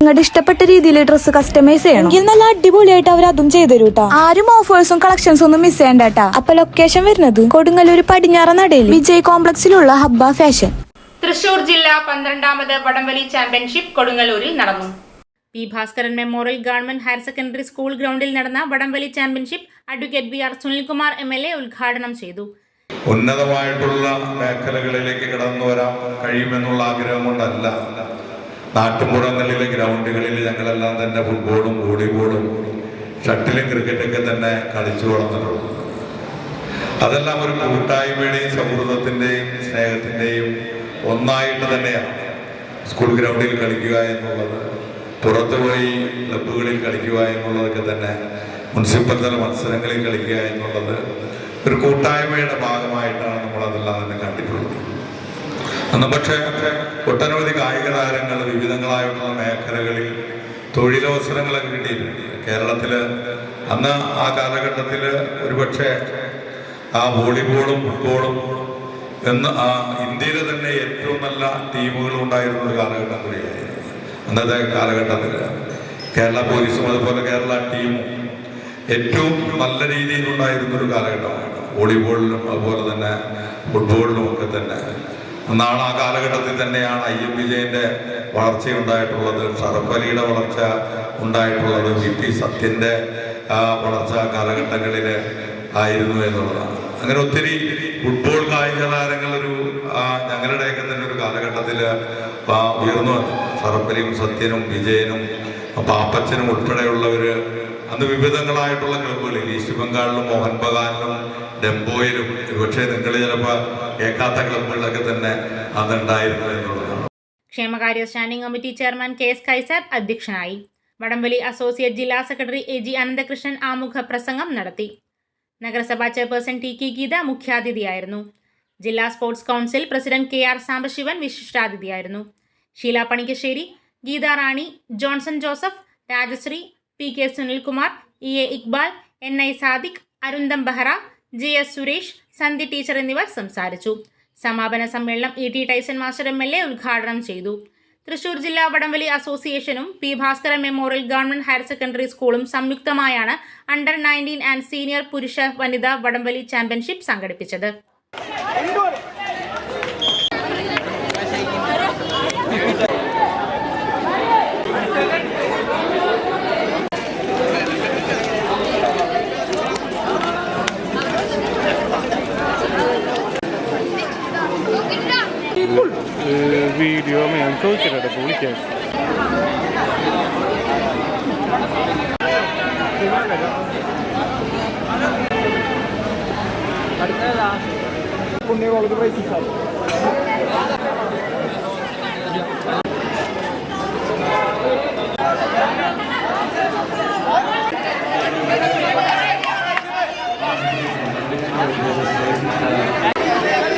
നിങ്ങളുടെ ഇഷ്ടപ്പെട്ട രീതിയിൽ ഡ്രസ്സ് കസ്റ്റമൈസ് ചെയ്യണം? എങ്കിൽ നല്ല അടിപൊളിയായിട്ട് അവർ അതും ചെയ്തു കേട്ടോ ആരും ഓഫേഴ്സും കളക്ഷൻസും ഒന്നും മിസ് ചെയ്യണ്ട കേട്ടാ അപ്പൊ ലൊക്കേഷൻ വരുന്നത്? കൊടുങ്ങല്ലൂർ പടിഞ്ഞാറ നടയിൽ വിജയ് കോംപ്ലക്സിലുള്ള ഹബ്ബ ഫാഷൻ തൃശൂർ ജില്ലാ പന്ത്രണ്ടാമത് വടംവലി ചാമ്പ്യൻഷിപ്പ് കൊടുങ്ങല്ലൂരിൽ നടന്നു. P Bhaskaran memorial government higher secondary school ഗ്രൗണ്ടിൽ നടന്ന വടംവലി championship advocate B R Sunilkumar M L A ഉദ്ഘാടനം ചെയ്തു. ഉന്നതമായിട്ടുള്ള മേഖലകളിലേക്ക് കടന്നു വരാൻ കഴിയുമെന്നുള്ള ആഗ്രഹം കൊണ്ടല്ല. നാട്ടുമ്പുറങ്ങളിലെ ഗ്രൗണ്ടുകളിൽ ഞങ്ങളെല്ലാം തന്നെ ഫുട്ബോളും വോളിബോളും ഷട്ടിലും ക്രിക്കറ്റൊക്കെ തന്നെ കളിച്ചു വളർന്നിട്ടുള്ളത് അതെല്ലാം ഒരു കൂട്ടായ്മയുടെയും സൗഹൃദത്തിന്റെയും സ്നേഹത്തിന്റെയും ഒന്നായിട്ട് തന്നെയാണ് സ്കൂൾ ഗ്രൗണ്ടിൽ കളിക്കുക എന്നുള്ളത്. പുറത്തു പോയി ക്ലബുകളിൽ കളിക്കുക എന്നുള്ളതൊക്കെ തന്നെ മുനിസിപ്പൽ തല മത്സരങ്ങളിൽ കളിക്കുക എന്നുള്ളത് ഒരു കൂട്ടായ്മയുടെ ഭാഗമായിട്ടാണ് നമ്മൾ അതെല്ലാം തന്നെ കണ്ടിട്ടുള്ളത്. അന്ന് പക്ഷേ ഒട്ടനവധി കായിക താരങ്ങൾ വിവിധങ്ങളായിട്ടുള്ള മേഖലകളിൽ തൊഴിലവസരങ്ങളൊക്കെ കിട്ടിയിട്ടുണ്ട്. കേരളത്തിൽ അന്ന് ആ കാലഘട്ടത്തിൽ ഒരുപക്ഷെ ആ വോളിബോളും ഫുട്ബോളും എന്ന് ആ ഇന്ത്യയിലെ തന്നെ ഏറ്റവും നല്ല ടീമുകൾ ഉണ്ടായിരുന്ന ഒരു കാലഘട്ടം കൂടിയായിരുന്നു. അന്നത്തെ കാലഘട്ടത്തിൽ കേരള പോലീസും അതുപോലെ കേരള ടീമും ഏറ്റവും നല്ല രീതിയിലുണ്ടായിരുന്ന ഒരു കാലഘട്ടമാണ് വോളിബോളിലും അതുപോലെ തന്നെ ഫുട്ബോളിലും ഒക്കെ തന്നെ. അന്നാണ് ആ കാലഘട്ടത്തിൽ തന്നെയാണ് എം വിജയന്റെ വളർച്ച ഉണ്ടായിട്ടുള്ളത് ഷറഫ് അലിയുടെ വളർച്ച ഉണ്ടായിട്ടുള്ളത് വി പി സത്യന്റെ വളർച്ച കാലഘട്ടങ്ങളിൽ ആയിരുന്നു എന്നുള്ളതാണ്. അങ്ങനെ ഒത്തിരി ഫുട്ബോൾ കായിക താരങ്ങൾ ഒരു ഞങ്ങളുടെയൊക്കെ തന്നെ ഒരു കാലഘട്ടത്തിൽ ഉയർന്നു വന്നു. സത്യനും വിജയനും പാപ്പച്ചനും ഉൾപ്പെടെയുള്ളവര് അന്ന് വിവിധങ്ങളായിട്ടുള്ള ക്ലബ്ബുകളിൽ ഈസ്റ്റ് ബംഗാളിലും മോഹൻ ബഗാനിലും ഡെംബോയിലും ഒരുപക്ഷെ നിങ്ങൾ ചിലപ്പോൾ കേൾക്കാത്ത ക്ലബ്ബുകളിലൊക്കെ തന്നെ അതുണ്ടായിരുന്നു എന്നുള്ളതാണ്. ക്ഷേമകാര്യ standing committee chairman K S Kaisab അധ്യക്ഷനായി. വടംവലി അസോസിയേറ്റ് ജില്ലാ സെക്രട്ടറി എ ജി അനന്തകൃഷ്ണൻ ആമുഖ പ്രസംഗം നടത്തി. നഗരസഭാ ചെയർപേഴ്സൺ ടി കെ ഗീത മുഖ്യാതിഥിയായിരുന്നു. ജില്ലാ sports council president K R Sambasivan വിശിഷ്ടാതിഥിയായിരുന്നു. Sheela Panikkassery Geetha Rani Johnson Joseph Rajasree P K Sunilkumar E A Iqbal N I Sadiq Arundham Behra G S Suresh Sandhi teacher എന്നിവർ സംസാരിച്ചു. സമാപന സമ്മേളനം E T Tyson master M L A ഉദ്ഘാടനം ചെയ്തു. തൃശൂർ ജില്ലാ വടംവലി അസോസിയേഷനും P Bhaskaran memorial government higher secondary സ്കൂളും സംയുക്തമായാണ് അണ്ടർ നയന്റീൻ ആൻഡ് സീനിയർ പുരുഷ വനിതാ വടംവലി ചാമ്പ്യൻഷിപ്പ് സംഘടിപ്പിച്ചത്. വീഡിയോ ഞാൻ ചോദിച്ചിട്ടോ Thank ഇനി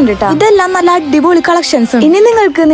ഇതെല്ലാം നല്ല അടിപൊളി കളക്ഷൻസ് ഇനി നിങ്ങൾക്ക്